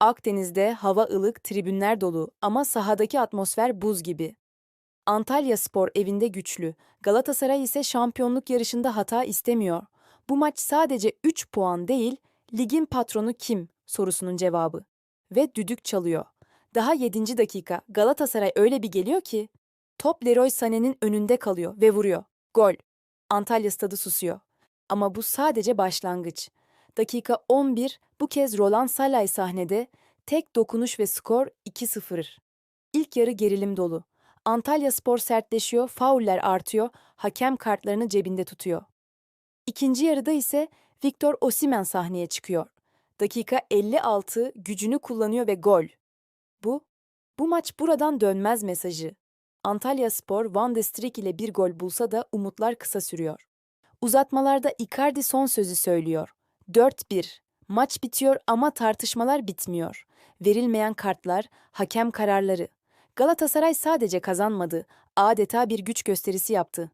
Akdeniz'de hava ılık, tribünler dolu ama sahadaki atmosfer buz gibi. Antalya Spor evinde güçlü, Galatasaray ise şampiyonluk yarışında hata istemiyor. Bu maç sadece 3 puan değil, ligin patronu kim sorusunun cevabı. Ve düdük çalıyor. Daha 7. dakika Galatasaray öyle bir geliyor ki top Leroy Sané'nin önünde kalıyor ve vuruyor. Gol. Antalya stadı susuyor. Ama bu sadece başlangıç. Dakika 11 bu kez Roland Salay sahnede tek dokunuş ve skor 2-0. İlk yarı gerilim dolu. Antalya Spor sertleşiyor, fauller artıyor, hakem kartlarını cebinde tutuyor. İkinci yarıda ise Victor Osimhen sahneye çıkıyor. Dakika 56 gücünü kullanıyor ve gol. Bu, bu maç buradan dönmez mesajı. Antalya Spor Van de Strik ile bir gol bulsa da umutlar kısa sürüyor. Uzatmalarda Icardi son sözü söylüyor. 4-1. Maç bitiyor ama tartışmalar bitmiyor. Verilmeyen kartlar, hakem kararları. Galatasaray sadece kazanmadı, adeta bir güç gösterisi yaptı.